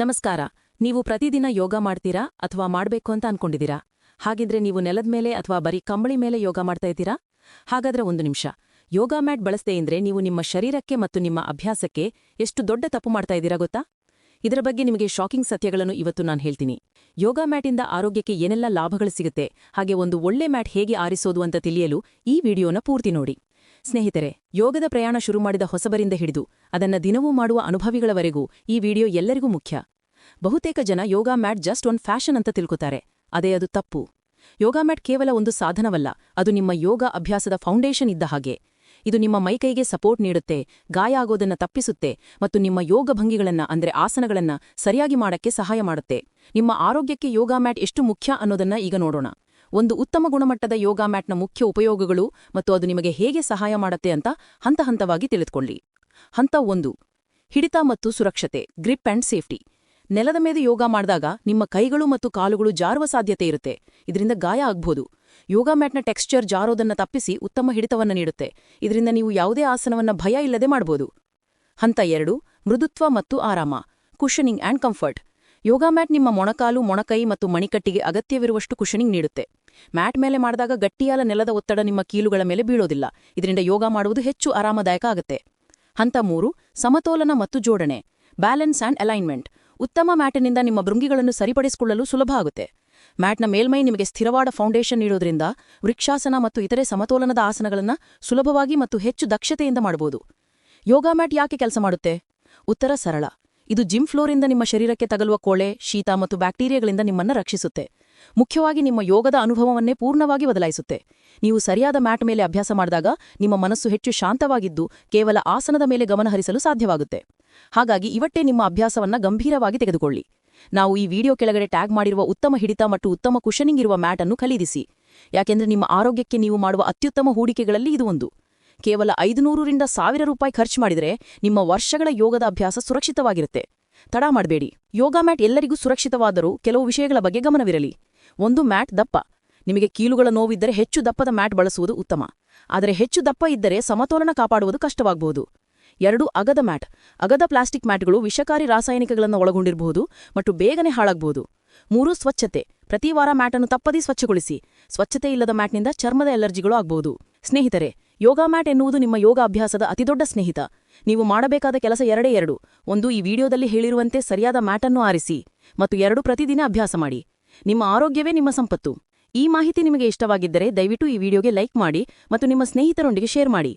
ನಮಸ್ಕಾರ. ನೀವು ಪ್ರತಿದಿನ ಯೋಗ ಮಾಡ್ತೀರಾ ಅಥವಾ ಮಾಡಬೇಕು ಅಂತ ಅನ್ಕೊಂಡಿದ್ದೀರಾ? ಹಾಗಿದ್ರೆ ನೀವು ನೆಲದ ಮೇಲೆ ಅಥವಾ ಬರೀ ಕಂಬಳಿ ಮೇಲೆ ಯೋಗ ಮಾಡ್ತಾ ಇದ್ದೀರಾ? ಹಾಗಾದ್ರೆ ಒಂದು ನಿಮಿಷ. ಯೋಗ ಮ್ಯಾಟ್ ಬಳಸ್ದೇ ಇದ್ರೆ ನೀವು ನಿಮ್ಮ ಶರೀರಕ್ಕೆ ಮತ್ತು ನಿಮ್ಮ ಅಭ್ಯಾಸಕ್ಕೆ ಎಷ್ಟು ದೊಡ್ಡ ತಪ್ಪು ಮಾಡ್ತಾ ಇದ್ದೀರಾ ಗೊತ್ತಾ? ಇದರ ಬಗ್ಗೆ ನಿಮಗೆ ಶಾಕಿಂಗ್ ಸತ್ಯಗಳನ್ನು ಇವತ್ತು ನಾನು ಹೇಳ್ತೀನಿ. ಯೋಗ ಮ್ಯಾಟಿಂದ ಆರೋಗ್ಯಕ್ಕೆ ಏನೆಲ್ಲ ಲಾಭಗಳು ಸಿಗುತ್ತೆ, ಹಾಗೆ ಒಂದು ಒಳ್ಳೆ ಮ್ಯಾಟ್ ಹೇಗೆ ಆರಿಸೋದು ಅಂತ ತಿಳಿಯಲು ಈ ವಿಡಿಯೋನ ಪೂರ್ತಿ ನೋಡಿ. ಸ್ನೇಹಿತರೆ, ಯೋಗದ ಪ್ರಯಾಣ ಶುರು ಮಾಡಿದ ಹೊಸಬರಿಂದ ಹಿಡಿದು ಅದನ್ನ ದಿನವೂ ಮಾಡುವ ಅನುಭವಿಗಳವರೆಗೂ ಈ ವಿಡಿಯೋ ಎಲ್ಲರಿಗೂ ಮುಖ್ಯ. ಬಹುತೇಕ ಜನ yoga mat just one fashion ಅಂತ ತಿಳ್ಕೊತಾರೆ. ಅದೇ ಅದು ತಪ್ಪು. ಯೋಗ ಮ್ಯಾಟ್ ಕೇವಲ ಒಂದು ಸಾಧನವಲ್ಲ, ಅದು ನಿಮ್ಮ ಯೋಗ ಅಭ್ಯಾಸದ ಫೌಂಡೇಶನ್ ಇದ್ದ ಹಾಗೆ. ಇದು ನಿಮ್ಮ ಮೈಕೈಗೆ ಸಪೋರ್ಟ್ ನೀಡುತ್ತೆ, ಗಾಯ ಆಗೋದನ್ನ ತಪ್ಪಿಸುತ್ತೆ ಮತ್ತು ನಿಮ್ಮ ಯೋಗ ಭಂಗಿಗಳನ್ನ ಅಂದ್ರೆ ಆಸನಗಳನ್ನ ಸರಿಯಾಗಿ ಮಾಡಕ್ಕೆ ಸಹಾಯ ಮಾಡುತ್ತೆ. ನಿಮ್ಮ ಆರೋಗ್ಯಕ್ಕೆ ಯೋಗ ಮ್ಯಾಟ್ ಎಷ್ಟು ಮುಖ್ಯ ಅನ್ನೋದನ್ನ ಈಗ ನೋಡೋಣ. ಒಂದು ಉತ್ತಮ ಗುಣಮಟ್ಟದ ಯೋಗ ಮ್ಯಾಟ್ನ ಮುಖ್ಯ ಉಪಯೋಗಗಳು ಮತ್ತು ಅದು ನಿಮಗೆ ಹೇಗೆ ಸಹಾಯ ಮಾಡುತ್ತೆ ಅಂತ ಹಂತ ಹಂತವಾಗಿ ತಿಳಿದುಕೊಳ್ಳಿ. ಹಂತ ಒಂದು, ಹಿಡಿತ ಮತ್ತು ಸುರಕ್ಷತೆ, ಗ್ರಿಪ್ ಅಂಡ್ ಸೇಫ್ಟಿ. ನೆಲದ ಮೇಲೆ ಯೋಗ ಮಾಡಿದಾಗ ನಿಮ್ಮ ಕೈಗಳು ಮತ್ತು ಕಾಲುಗಳು ಜಾರುವ ಸಾಧ್ಯತೆ ಇರುತ್ತೆ. ಇದರಿಂದ ಗಾಯ ಆಗ್ಬೋದು. ಯೋಗ ಮ್ಯಾಟ್ನ ಟೆಕ್ಸ್ಚರ್ ಜಾರೋದನ್ನ ತಪ್ಪಿಸಿ ಉತ್ತಮ ಹಿಡಿತವನ್ನು ನೀಡುತ್ತೆ. ಇದರಿಂದ ನೀವು ಯಾವುದೇ ಆಸನವನ್ನ ಭಯ ಇಲ್ಲದೆ ಮಾಡಬಹುದು ಹಂತ ಎರಡು, ಮೃದುತ್ವ ಮತ್ತು ಆರಾಮ cushioning and comfort yoga mat ನಿಮ್ಮ ಮೊಣಕಾಲು, ಮೊಣಕೈ ಮತ್ತು ಮಣಿಕಟ್ಟಿಗೆ ಅಗತ್ಯವಿರುವಷ್ಟು ಕುಷನಿಂಗ್ ನೀಡುತ್ತೆ. ಮ್ಯಾಟ್ ಮೇಲೆ ಮಾಡಿದಾಗ ಗಟ್ಟಿಯಾದ ನೆಲದ ಒತ್ತಡ ನಿಮ್ಮ ಕೀಲುಗಳ ಮೇಲೆ ಬೀಳೋದಿಲ್ಲ. ಇದರಿಂದ ಯೋಗ ಮಾಡುವುದು ಹೆಚ್ಚು ಆರಾಮದಾಯಕ ಆಗುತ್ತೆ. ಹಂತ ಮೂರು, ಸಮತೋಲನ ಮತ್ತು ಜೋಡಣೆ. Balance and alignment. ಉತ್ತಮ ಮ್ಯಾಟಿನಿಂದ ನಿಮ್ಮ ಭೃಂಗಿಗಳನ್ನು ಸರಿಪಡಿಸಿಕೊಳ್ಳಲು ಸುಲಭ ಆಗುತ್ತೆ. ಮ್ಯಾಟ್ನ ಮೇಲ್ಮೈ ನಿಮಗೆ ಸ್ಥಿರವಾದ ಫೌಂಡೇಶನ್ ನೀಡೋದ್ರಿಂದ ವೃಕ್ಷಾಸನ ಮತ್ತು ಇತರೆ ಸಮತೋಲನದ ಆಸನಗಳನ್ನು ಸುಲಭವಾಗಿ ಮತ್ತು ಹೆಚ್ಚು ದಕ್ಷತೆಯಿಂದ ಮಾಡಬಹುದು. ಯೋಗ ಮ್ಯಾಟ್ ಯಾಕೆ ಕೆಲಸ ಮಾಡುತ್ತೆ? ಉತ್ತರ ಸರಳ. ಇದು ಜಿಮ್ ಫ್ಲೋರಿಂದ ನಿಮ್ಮ ಶರೀರಕ್ಕೆ ತಗಲುವ ಕೋಳೆ, ಶೀತ ಮತ್ತು ಬ್ಯಾಕ್ಟೀರಿಯಾಗಳಿಂದ ನಿಮ್ಮನ್ನು ರಕ್ಷಿಸುತ್ತೆ. ಮುಖ್ಯವಾಗಿ ನಿಮ್ಮ ಯೋಗದ ಅನುಭವವನ್ನೇ ಪೂರ್ಣವಾಗಿ ಬದಲಾಯಿಸುತ್ತೆ. ನೀವು ಸರಿಯಾದ ಮ್ಯಾಟ್ ಮೇಲೆ ಅಭ್ಯಾಸ ಮಾಡಿದಾಗ ನಿಮ್ಮ ಮನಸ್ಸು ಹೆಚ್ಚು ಶಾಂತವಾಗಿದ್ದು ಕೇವಲ ಆಸನದ ಮೇಲೆ ಗಮನಹರಿಸಲು ಸಾಧ್ಯವಾಗುತ್ತೆ. ಹಾಗಾಗಿ ಇವತ್ತೇ ನಿಮ್ಮ ಅಭ್ಯಾಸವನ್ನ ಗಂಭೀರವಾಗಿ ತೆಗೆದುಕೊಳ್ಳಿ. ನಾವು ಈ ವಿಡಿಯೋ ಕೆಳಗಡೆ ಟ್ಯಾಗ್ ಮಾಡಿರುವ ಉತ್ತಮ ಹಿಡಿತ ಮತ್ತು ಉತ್ತಮ ಕುಷನಿಂಗ್ ಇರುವ ಮ್ಯಾಟ್ ಅನ್ನು ಖರೀದಿಸಿ. ಯಾಕೆಂದ್ರೆ ನಿಮ್ಮ ಆರೋಗ್ಯಕ್ಕೆ ನೀವು ಮಾಡುವ ಅತ್ಯುತ್ತಮ ಹೂಡಿಕೆಗಳಲ್ಲಿ ಇದು ಒಂದು. ಕೇವಲ ಐದುನೂರರಿಂದ ಸಾವಿರ ರೂಪಾಯಿ ಖರ್ಚು ಮಾಡಿದರೆ ನಿಮ್ಮ ವರ್ಷಗಳ ಯೋಗದ ಅಭ್ಯಾಸ ಸುರಕ್ಷಿತವಾಗಿರುತ್ತೆ. ತಡ ಮಾಡಬೇಡಿ. ಯೋಗ ಮ್ಯಾಟ್ ಎಲ್ಲರಿಗೂ ಸುರಕ್ಷಿತವಾದರೂ ಕೆಲವು ವಿಷಯಗಳ ಬಗ್ಗೆ ಗಮನವಿರಲಿ. ಒಂದು ಮ್ಯಾಟ್ ದಪ್ಪ. ನಿಮಗೆ ಕೀಲುಗಳ ನೋವಿದ್ದರೆ ಹೆಚ್ಚು ದಪ್ಪದ ಮ್ಯಾಟ್ ಬಳಸುವುದು ಉತ್ತಮ. ಆದರೆ ಹೆಚ್ಚು ದಪ್ಪ ಇದ್ದರೆ ಸಮತೋಲನ ಕಾಪಾಡುವುದು ಕಷ್ಟವಾಗಬಹುದು. ಎರಡು, ಅಗದ ಮ್ಯಾಟ್. ಅಗದ ಪ್ಲಾಸ್ಟಿಕ್ ಮ್ಯಾಟ್ಗಳು ವಿಷಕಾರಿ ರಾಸಾಯನಿಕಗಳನ್ನು ಒಳಗೊಂಡಿರಬಹುದು ಮತ್ತು ಬೇಗನೆ ಹಾಳಾಗಬಹುದು. ಮೂರು, ಸ್ವಚ್ಛತೆ. ಪ್ರತಿ ವಾರ ಮ್ಯಾಟನ್ನು ತಪ್ಪದೇ ಸ್ವಚ್ಛಗೊಳಿಸಿ. ಸ್ವಚ್ಛತೆ ಇಲ್ಲದ ಮ್ಯಾಟ್ನಿಂದ ಚರ್ಮದ ಎಲರ್ಜಿಗಳು ಆಗಬಹುದು. ಸ್ನೇಹಿತರೆ, ಯೋಗ ಮ್ಯಾಟ್ ಎನ್ನುವುದು ನಿಮ್ಮ ಯೋಗ ಅಭ್ಯಾಸದ ಅತಿದೊಡ್ಡ ಸ್ನೇಹಿತ. ನೀವು ಮಾಡಬೇಕಾದ ಕೆಲಸ ಎರಡೇ ಎರಡು. ಒಂದು, ಈ ವಿಡಿಯೋದಲ್ಲಿ ಹೇಳಿರುವಂತೆ ಸರಿಯಾದ ಮ್ಯಾಟನ್ನು ಆರಿಸಿ ಮತ್ತು ಎರಡು, ಪ್ರತಿದಿನ ಅಭ್ಯಾಸ ಮಾಡಿ. ನಿಮ್ಮ ಆರೋಗ್ಯವೇ ನಿಮ್ಮ ಸಂಪತ್ತು. ಈ ಮಾಹಿತಿ ನಿಮಗೆ ಇಷ್ಟವಾಗಿದ್ದರೆ ದಯವಿಟ್ಟು ಈ ವಿಡಿಯೋಗೆ ಲೈಕ್ ಮಾಡಿ ಮತ್ತು ನಿಮ್ಮ ಸ್ನೇಹಿತರೊಂದಿಗೆ ಶೇರ್ ಮಾಡಿ.